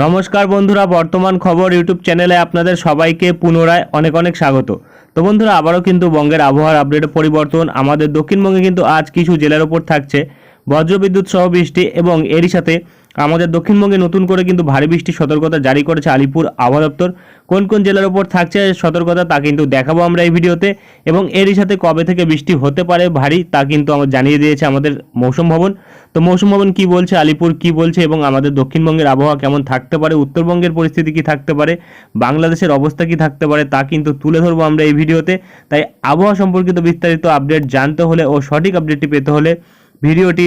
নমস্কার বন্ধুরা, বর্তমান খবর ইউটিউব চ্যানেলে আপনাদের সবাইকে পুনরায় অনেক অনেক স্বাগত। তো বন্ধুরা, আবারও কিন্তু বঙ্গের আবহাওয়ার আপডেটে পরিবর্তন। আমাদের দক্ষিণবঙ্গে কিন্তু আজ কিছু জেলার ওপর থাকছে। বজ্রবিদ্যুৎ সহ বৃষ্টি এবং এরই সাথে আমাদের দক্ষিণবঙ্গে নতুন করে কিন্তু ভারী বৃষ্টির সতর্কতা জারি করেছে আলিপুর আবহাওয়া দপ্তর। কোন কোন জেলার ওপর থাকছে সতর্কতা তা কিন্তু দেখাবো আমরা এই ভিডিওতে। এবং এরই সাথে কবে থেকে বৃষ্টি হতে পারে ভারী তা কিন্তু আমার জানিয়ে দিয়েছে আমাদের মৌসুম ভবন। তো মৌসুম ভবন কি বলছে, আলিপুর কি বলছে এবং আমাদের দক্ষিণবঙ্গের আবহাওয়া কেমন থাকতে পারে, উত্তরবঙ্গের পরিস্থিতি কি থাকতে পারে, বাংলাদেশের অবস্থা কি থাকতে পারে তা কিন্তু তুলে ধরবো আমরা এই ভিডিওতে। তাই আবহাওয়া সম্পর্কিত বিস্তারিত আপডেট জানতে হলে ও সঠিক আপডেটটি পেতে হলে ভিডিওটি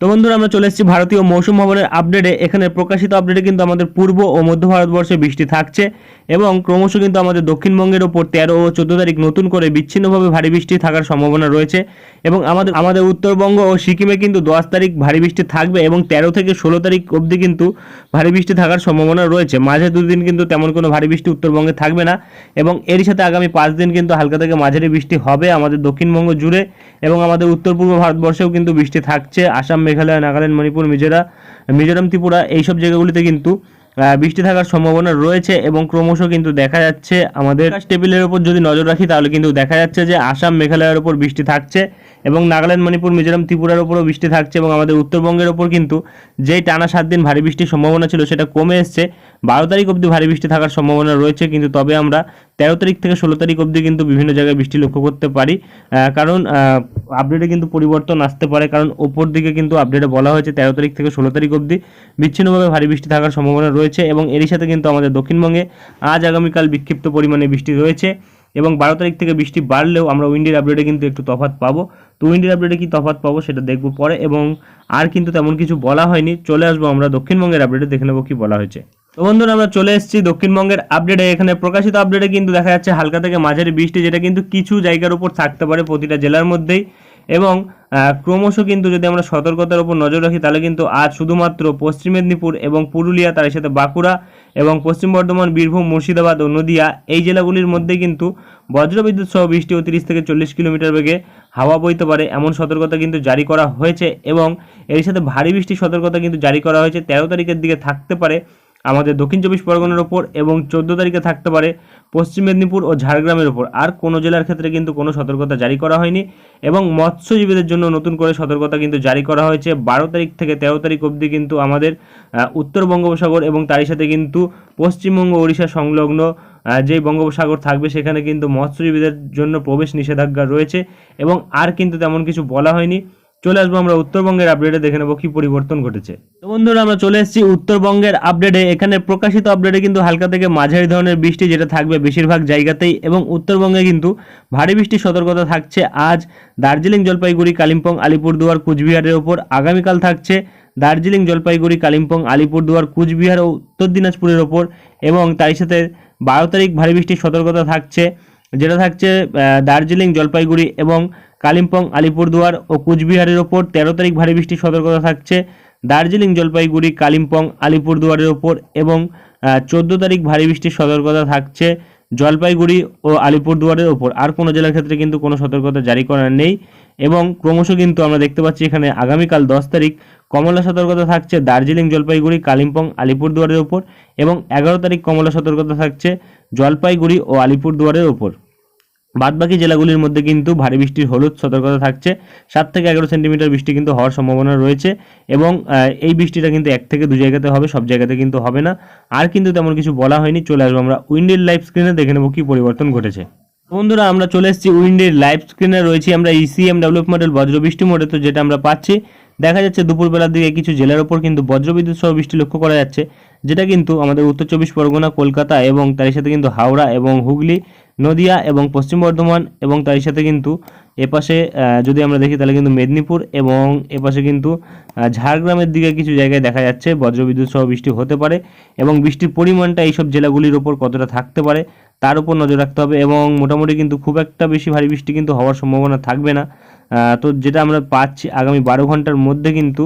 তো বন্ধুরা, আমরা চলে এসেছি ভারতীয় মৌসুম ভবনের আপডেটে এখানে প্রকাশিত আপডেটে কিন্তু আমাদের পূর্ব ও মধ্য ভারতবর্ষে বৃষ্টি থাকছে এবং ক্রমশ কিন্তু আমাদের দক্ষিণবঙ্গের ওপর তেরো ও চোদ্দ তারিখ নতুন করে বিচ্ছিন্নভাবে ভারী বৃষ্টি থাকার সম্ভাবনা রয়েছে এবং আমাদের আমাদের উত্তরবঙ্গ ও সিকিমে কিন্তু দশ তারিখ ভারী বৃষ্টি থাকবে এবং তেরো থেকে ষোলো তারিখ অবধি কিন্তু ভারী বৃষ্টি থাকার সম্ভাবনা রয়েছে। মাঝে দুদিন কিন্তু তেমন কোনো ভারী বৃষ্টি উত্তরবঙ্গে থাকবে না এবং এরই সাথে আগামী পাঁচ দিন কিন্তু হালকা থেকে মাঝারি বৃষ্টি হবে আমাদের দক্ষিণবঙ্গ জুড়ে এবং আমাদের উত্তর পূর্ব ভারতবর্ষেও কিন্তু বৃষ্টি থাকছে। আসাম মেঘালয়, নাগাল্যান্ড, মণিপুর মিজোরা মিজোরাম, ত্রিপুরা এইসব জায়গাগুলিতে কিন্তু বৃষ্টি থাকার সম্ভাবনা রয়েছে এবং ক্রমশ কিন্তু দেখা যাচ্ছে আমাদের টেবিলের উপর যদি নজর রাখি, তাহলে কিন্তু দেখা যাচ্ছে যে আসাম, মেঘালয়ের উপর বৃষ্টি থাকছে। এবং নাগাল্যান্ড, মণিপুর, মিজোরাম, ত্রিপুরার উপরও বৃষ্টি থাকছে এবং আমাদের উত্তরবঙ্গের ওপর কিন্তু যেই টানা সাত দিন ভারী বৃষ্টির সম্ভাবনা ছিল সেটা কমে এসছে। বারো তারিখ অবধি ভারী বৃষ্টি থাকার সম্ভাবনা রয়েছে কিন্তু তবে আমরা তেরো তারিখ থেকে ষোলো তারিখ অবধি কিন্তু বিভিন্ন জায়গায় বৃষ্টি লক্ষ্য করতে পারি। কারণ আপডেটে কিন্তু পরিবর্তন আসতে পারে কারণ ওপর দিকে কিন্তু আপডেটে বলা হয়েছে তেরো তারিখ থেকে ষোলো তারিখ অবধি বিচ্ছিন্নভাবে ভারী বৃষ্টি থাকার সম্ভাবনা রয়েছে এবং এরই সাথে কিন্তু আমাদের দক্ষিণবঙ্গে আজ আগামীকাল বিক্ষিপ্ত পরিমাণে বৃষ্টি রয়েছে। এবং বারো তারিখ থেকে বৃষ্টি বাড়লেও আমরা উইন্ডের আপডেটে কিন্তু একটু তফাত পাবো। তো উইন্ডের আপডেটে কি তফাত পাবো সেটা দেখব পরে এবং আর কিন্তু তেমন কিছু বলা হয়নি। চলে আসব আমরা দক্ষিণবঙ্গের আপডেটে দেখে নেব কি বলা হয়েছে। তো বন্ধুরা, আমরা চলে এসেছি দক্ষিণবঙ্গের আপডেটে এখানে প্রকাশিত আপডেটে কিন্তু দেখা যাচ্ছে হালকা থেকে মাঝারি বৃষ্টি, যেটা কিন্তু কিছু জায়গার উপর থাকতে পারে প্রতিটা জেলার মধ্যেই। এবং ক্রমশ কিন্তু যদি আমরা সতর্কতার উপর নজর রাখি, তাহলে কিন্তু আজ শুধুমাত্র পশ্চিম মেদিনীপুর এবং পুরুলিয়া, তার সাথে বাঁকুড়া এবং পশ্চিম বর্ধমান, বীরভূম, মুর্শিদাবাদ ও নদিয়া এই জেলাগুলির মধ্যে কিন্তু বজ্রবিদ্যুৎ সহ বৃষ্টি ও তিরিশ থেকে চল্লিশ কিলোমিটার বেগে হাওয়া বইতে পারে এমন সতর্কতা কিন্তু জারি করা হয়েছে এবং এর সাথে ভারী বৃষ্টির সতর্কতা কিন্তু জারি করা হয়েছে। তেরো তারিখের দিকে থাকতে পারে আমাদের দক্ষিণ চব্বিশ পরগনার ওপর এবং চোদ্দ তারিখে থাকতে পারে পশ্চিম মেদিনীপুর ও ঝাড়গ্রামের ওপর। আর কোনো জেলার ক্ষেত্রে কিন্তু কোনো সতর্কতা জারি করা হয়নি এবং মৎস্যজীবীদের জন্য নতুন করে সতর্কতা কিন্তু জারি করা হয়েছে। বারো তারিখ থেকে তেরো তারিখ অবধি কিন্তু আমাদের উত্তর বঙ্গোপসাগর এবং তারই সাথে কিন্তু পশ্চিমবঙ্গ, ওড়িশা সংলগ্ন যেই বঙ্গোপসাগর থাকবে সেখানে কিন্তু মৎস্যজীবীদের জন্য প্রবেশ নিষেধাজ্ঞা রয়েছে এবং আর কিন্তু তেমন কিছু বলা হয়নি। চলে আসব আমরা উত্তরবঙ্গের আপডেটে দেখে নেব কি পরিবর্তন ঘটেছে। তো বন্ধুরা, আমরা চলে এসেছি উত্তরবঙ্গের আপডেটে এখানে প্রকাশিত আপডেটে কিন্তু হালকা থেকে মাঝারি ধরনের বৃষ্টি যেটা থাকবে বেশিরভাগ জায়গাতেই এবং উত্তরবঙ্গে কিন্তু ভারী বৃষ্টির সতর্কতা থাকছে। আজ দার্জিলিং জলপাইগুড়ি, কালিম্পং, আলিপুরদুয়ার, কুচবিহারের ওপর আগামীকাল থাকছে দার্জিলিং জলপাইগুড়ি, কালিম্পং, আলিপুরদুয়ার, কুচবিহার ও উত্তর দিনাজপুরের ওপর এবং তার সাথে বারো তারিখ ভারী বৃষ্টির সতর্কতা থাকছে, যেটা থাকছে দার্জিলিং জলপাইগুড়ি এবং কালিম্পং, আলিপুরদুয়ার ও কুচবিহারের ওপর তেরো তারিখ ভারী বৃষ্টির সতর্কতা থাকছে। দার্জিলিং, জলপাইগুড়ি, কালিম্পং, আলিপুরদুয়ারের ওপর এবং চোদ্দ তারিখ ভারী বৃষ্টির সতর্কতা থাকছে জলপাইগুড়ি ও আলিপুরদুয়ারের ওপর। আর কোনো জেলার ক্ষেত্রে কিন্তু কোনো সতর্কতা জারি করা নেই এবং ক্রমশ কিন্তু আমরা দেখতে পাচ্ছি এখানে আগামীকাল দশ তারিখ কমলা সতর্কতা থাকছে দার্জিলিং, জলপাইগুড়ি, কালিম্পং, আলিপুরদুয়ারের ওপর এবং এগারো তারিখ কমলা সতর্কতা থাকছে জলপাইগুড়ি ও আলিপুরদুয়ারের ওপর। বাদবাকি জেলাগুলির মধ্যে কিন্তু ভারী বৃষ্টির হলুদ সতর্কতা থাকছে। সাত থেকে এগারো সেন্টিমিটার বৃষ্টি কিন্তু হওয়ার সম্ভাবনা রয়েছে এবং এই বৃষ্টিটা কিন্তু এক থেকে দু জায়গাতে হবে, সব জায়গাতে কিন্তু হবে না। আর কিন্তু তেমন কিছু বলা হয়নি, চলে আসব আমরা উইন্ডের লাইভ স্ক্রিনে, দেখে নেব কী পরিবর্তন ঘটেছে। বন্ধুরা, আমরা চলে এসেছি উইন্ডের লাইভ স্ক্রিনে, রয়েছি আমরা E ইসিএম ডেভেলপ মডেল বজ্রবৃষ্টি মোডে, তো যেটা আমরা পাচ্ছি। দেখা যাচ্ছে দুপুরবেলার দিকে কিছু জেলার ওপর কিন্তু বজ্রবিদ্যুৎ সহ বৃষ্টি লক্ষ্য করা যাচ্ছে, যেটা কিন্তু আমাদের উত্তর চব্বিশ পরগনা, কলকাতা এবং তার সাথে কিন্তু হাওড়া এবং হুগলি নদিয়া এবং পশ্চিম বর্ধমান এবং তার সাথে কিন্তু এপাশে যদি আমরা দেখি তাহলে কিন্তু মেদিনীপুর এবং এপাশে কিন্তু ঝাড়গ্রামের দিকে কিছু জায়গায় দেখা যাচ্ছে বজ্রবিদ্যুৎ সহ বৃষ্টি হতে পারে এবং বৃষ্টির পরিমাণটা এইসব জেলাগুলির ওপর কতটা থাকতে পারে তার উপর নজর রাখতে হবে এবং মোটামুটি কিন্তু খুব একটা বেশি ভারী বৃষ্টি কিন্তু হওয়ার সম্ভাবনা থাকবে না। তো যেটা আমরা পাচ্ছি আগামী বারো ঘণ্টার মধ্যে কিন্তু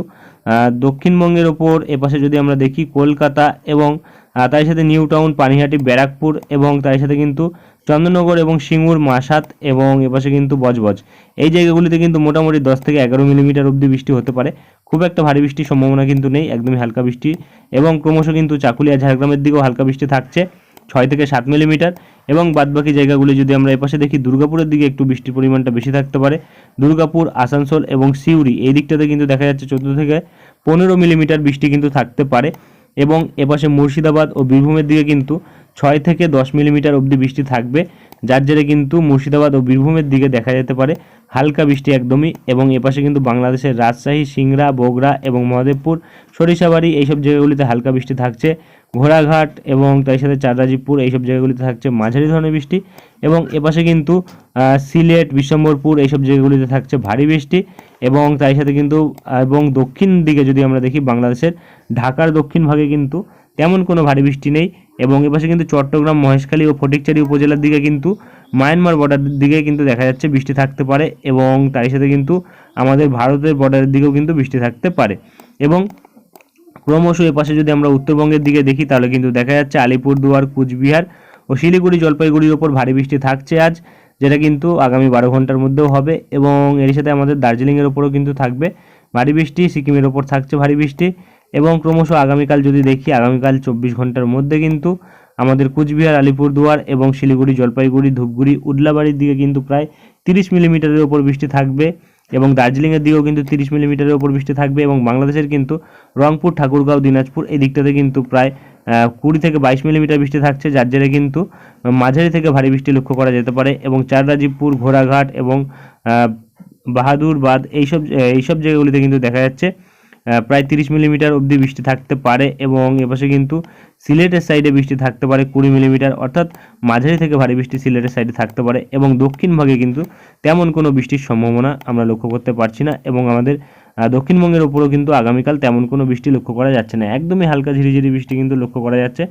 দক্ষিণবঙ্গের ওপর এপাশে যদি আমরা দেখি কলকাতা এবং তার সাথে নিউ টাউন পানিহাটি, ব্যারাকপুর এবং তার সাথে কিন্তু চন্দননগর এবং সিঙ্গুর, মাসাত এবং এপাশে কিন্তু বজবজ। এই জায়গাগুলিতে কিন্তু মোটামুটি দশ থেকে এগারো মিলিমিটার অবধি বৃষ্টি হতে পারে। খুব একটা ভারী বৃষ্টির সম্ভাবনা কিন্তু নেই, একদমই হালকা বৃষ্টি এবং ক্রমশ কিন্তু চাকুলিয়া, ঝাড়গ্রামের দিকেও হালকা বৃষ্টি থাকছে, ছয় থেকে সাত মিলিমিটার এবং বাদবাকি জায়গাগুলি যদি আমরা এপাশে দেখি, দুর্গাপুরের দিকে একটু বৃষ্টির পরিমাণটা বেশি থাকতে পারে। দুর্গাপুর, আসানসোল এবং সিউড়ি, এই দিকটাতে কিন্তু দেখা যাচ্ছে চোদ্দ থেকে পনেরো মিলিমিটার বৃষ্টি কিন্তু থাকতে পারে। এবং এপাশে মুর্শিদাবাদ ও বীরভূমের দিকে কিন্তু ছয় থেকে দশ মিলিমিটার অবধি বৃষ্টি থাকবে। যার জেরে কিন্তু মুর্শিদাবাদ ও বীরভূমের দিকে দেখা যেতে পারে হালকা বৃষ্টি একদমই এবং এপাশে কিন্তু বাংলাদেশের রাজশাহী, সিংড়া বগরা এবং মহাদেবপুর, সরিষাবাড়ি এইসব জায়গাগুলিতে হালকা বৃষ্টি থাকছে। ঘোড়াঘাট এবং তার সাথে চাররাজীবপুর এইসব জায়গাগুলিতে থাকছে মাঝারি ধরনের বৃষ্টি এবং এপাশে কিন্তু সিলেট, বিশ্বম্বরপুর, এইসব জায়গাগুলিতে থাকছে ভারী বৃষ্টি এবং তার সাথে কিন্তু, এবং দক্ষিণ দিকে যদি আমরা দেখি বাংলাদেশের, ঢাকার দক্ষিণ ভাগে কিন্তু তেমন কোনো ভারী বৃষ্টি নেই এবং এপাশে কিন্তু চট্টগ্রাম, মহেশখালী ও ফটিকচারি উপজেলার দিকে কিন্তু, মায়ানমার বর্ডারের দিকে কিন্তু দেখা যাচ্ছে বৃষ্টি থাকতে পারে এবং তার সাথে কিন্তু আমাদের ভারতের বর্ডারের দিকেও কিন্তু বৃষ্টি থাকতে পারে এবং ক্রমশ এপাশে যদি আমরা উত্তরবঙ্গের দিকে দেখি, তাহলে কিন্তু দেখা যাচ্ছে আলিপুরদুয়ার, কুচবিহার ও শিলিগুড়ি জলপাইগুড়ির ওপর ভারী বৃষ্টি থাকছে আজ, যেটা কিন্তু আগামী বারো ঘণ্টার মধ্যেও হবে এবং এর সাথে আমাদের দার্জিলিংয়ের ওপরও কিন্তু থাকবে ভারী বৃষ্টি, সিকিমের ওপর থাকছে ভারী বৃষ্টি এবং ক্রমশ আগামীকাল যদি দেখি, আগামীকাল চব্বিশ ঘণ্টার মধ্যে কিন্তু আমাদের কুচবিহার, আলিপুরদুয়ার এবং শিলিগুড়ি, জলপাইগুড়ি, ধূপগুড়ি, উডলাবাড়ির দিকে কিন্তু প্রায় তিরিশ মিলিমিটারের ওপর বৃষ্টি থাকবে। এবং দার্জিলিংয়ের দিকেও কিন্তু তিরিশ মিলিমিটারের ওপর বৃষ্টি থাকবে এবং বাংলাদেশের কিন্তু রংপুর, ঠাকুরগাঁও, দিনাজপুর এই দিকটাতে কিন্তু প্রায় কুড়ি থেকে বাইশ মিলিমিটার বৃষ্টি থাকছে, যার জেরে কিন্তু মাঝারি থেকে ভারী বৃষ্টি লক্ষ্য করা যেতে পারে এবং চাররাজীবপুর ঘোড়াঘাট এবং বাহাদুরবাদ এইসব এইসব জায়গাগুলিতে কিন্তু দেখা যাচ্ছে প্রায় তিরিশ মিলিমিটার অবধি বৃষ্টি থাকতে পারে এবং এপাশে কিন্তু সিলেটের সাইডে বৃষ্টি থাকতে পারে কুড়ি মিলিমিটার, অর্থাৎ মাঝারি থেকে ভারী বৃষ্টি সিলেটের সাইডে থাকতে পারে এবং দক্ষিণ ভাগে কিন্তু তেমন কোনো বৃষ্টির সম্ভাবনা আমরা লক্ষ্য করতে পারছি না এবং আমাদের দক্ষিণবঙ্গের ওপরও কিন্তু আগামীকাল তেমন কোনো বৃষ্টি লক্ষ্য করা যাচ্ছে না। একদমই হালকা ঝিরিঝিরি বৃষ্টি কিন্তু লক্ষ্য করা যাচ্ছে।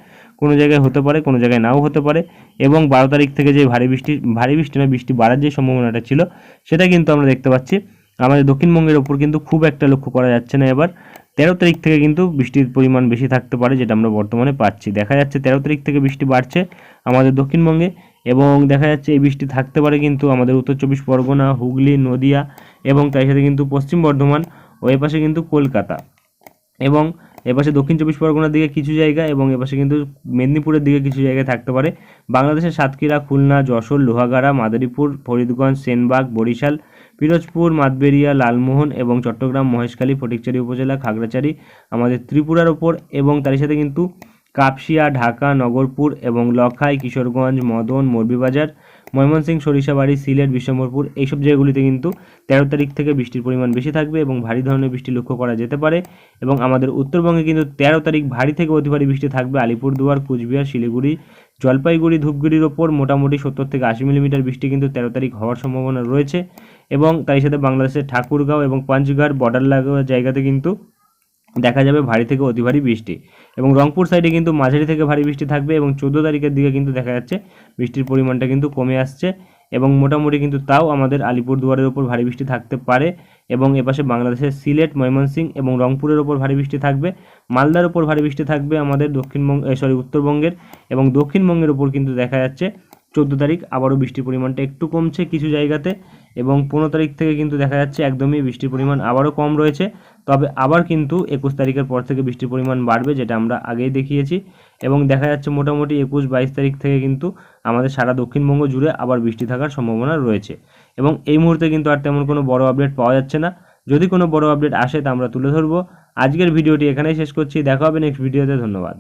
কোনো জায়গায় হতে পারে, কোনো জায়গায় নাও হতে পারে এবং বারো তারিখ থেকে যে ভারী বৃষ্টি ভারী বৃষ্টি না, বৃষ্টি বাড়ার যে সম্ভাবনাটা ছিল, সেটা কিন্তু আমরা দেখতে পাচ্ছি। আমাদের দক্ষিণবঙ্গের ওপর কিন্তু খুব একটা লক্ষ্য করা যাচ্ছে না এবার। তেরো তারিখ থেকে কিন্তু বৃষ্টির পরিমাণ বেশি থাকতে পারে, যেটা আমরা বর্তমানে পাচ্ছি। দেখা যাচ্ছে তেরো তারিখ থেকে বৃষ্টি বাড়ছে আমাদের দক্ষিণবঙ্গে এবং দেখা যাচ্ছে এই বৃষ্টি থাকতে পারে কিন্তু আমাদের উত্তর চব্বিশ পরগনা, হুগলি, নদিয়া এবং তার সাথে কিন্তু পশ্চিম বর্ধমান ও এপাশে কিন্তু কলকাতা এবং এপাশে দক্ষিণ চব্বিশ পরগনার দিকে কিছু জায়গা এবং এপাশে কিন্তু মেদিনীপুরের দিকে কিছু জায়গায় থাকতে পারে। বাংলাদেশের সাতক্ষীরা, খুলনা, যশোর, লোহাগাড়া, মাদারীপুর, ফরিদগঞ্জ, সেনবাগ, বরিশাল পিরোজপুর, মাতবেরিয়া, লালমোহন এবং চট্টগ্রাম, মহেশখালী, ফটিকচারি উপজেলা, খাগড়াছড়ি, আমাদের ত্রিপুরার ওপর এবং তার সাথে কিন্তু কাপসিয়া, ঢাকা, নগরপুর এবং লখাই, কিশোরগঞ্জ, মদন, মৌলভীবাজার ময়মনসিংহ সরিষাবাড়ি, সিলেট, বিশ্বম্বরপুর, এইসব জায়গাগুলিতে কিন্তু তেরো তারিখ থেকে বৃষ্টির পরিমাণ বেশি থাকবে এবং ভারী ধরনের বৃষ্টি লক্ষ্য করা যেতে পারে এবং আমাদের উত্তরবঙ্গে কিন্তু তেরো তারিখ ভারী থেকে অতি ভারী বৃষ্টি থাকবে। আলিপুরদুয়ার, কুচবিহার, শিলিগুড়ি, জলপাইগুড়ি, ধূপগুড়ির ওপর মোটামুটি সত্তর থেকে আশি মিলিমিটার বৃষ্টি কিন্তু তেরো তারিখ হওয়ার সম্ভাবনা রয়েছে এবং তার সাথে বাংলাদেশের ঠাকুরগাঁও এবং পাঞ্চঘাট বর্ডার লাগা জায়গাতে কিন্তু দেখা যাবে ভারী থেকে অতি ভারী বৃষ্টি। এবং রংপুর সাইডে কিন্তু মাঝারি থেকে ভারী বৃষ্টি থাকবে এবং চোদ্দ তারিখের দিকে কিন্তু দেখা যাচ্ছে বৃষ্টির পরিমাণটা কিন্তু কমে আসছে এবং মোটামুটি কিন্তু তাও আমাদের আলিপুরদুয়ারের ওপর ভারী বৃষ্টি থাকতে পারে এবং এপাশে বাংলাদেশের সিলেট ময়মনসিং এবং রংপুরের ওপর ভারী বৃষ্টি থাকবে। মালদার ওপর ভারী বৃষ্টি থাকবে আমাদের দক্ষিণবঙ্গ সরি উত্তরবঙ্গের এবং দক্ষিণবঙ্গের ওপর কিন্তু দেখা যাচ্ছে চোদ্দ তারিখ, আবারও বৃষ্টির পরিমাণটা একটু কমছে কিছু জায়গাতে এবং পনেরো তারিখ থেকে কিন্তু দেখা যাচ্ছে একদমই বৃষ্টির পরিমাণ আবারও কম রয়েছে। তবে আবার কিন্তু একুশ তারিখের পর থেকে বৃষ্টির পরিমাণ বাড়বে, যেটা আমরা আগেই দেখিয়েছি এবং দেখা যাচ্ছে মোটামুটি একুশ বাইশ তারিখ থেকে কিন্তু আমাদের সারা দক্ষিণবঙ্গ জুড়ে আবার বৃষ্টি থাকার সম্ভাবনা রয়েছে। এবং এই মুহূর্তে কিন্তু আর তেমন কোনো বড় আপডেট পাওয়া যাচ্ছে না। যদি কোনো বড় আপডেট আসে তা আমরা তুলে ধরবো। আজকের ভিডিওটি এখানেই শেষ করছি। দেখা হবে নেক্সট ভিডিওতে ধন্যবাদ।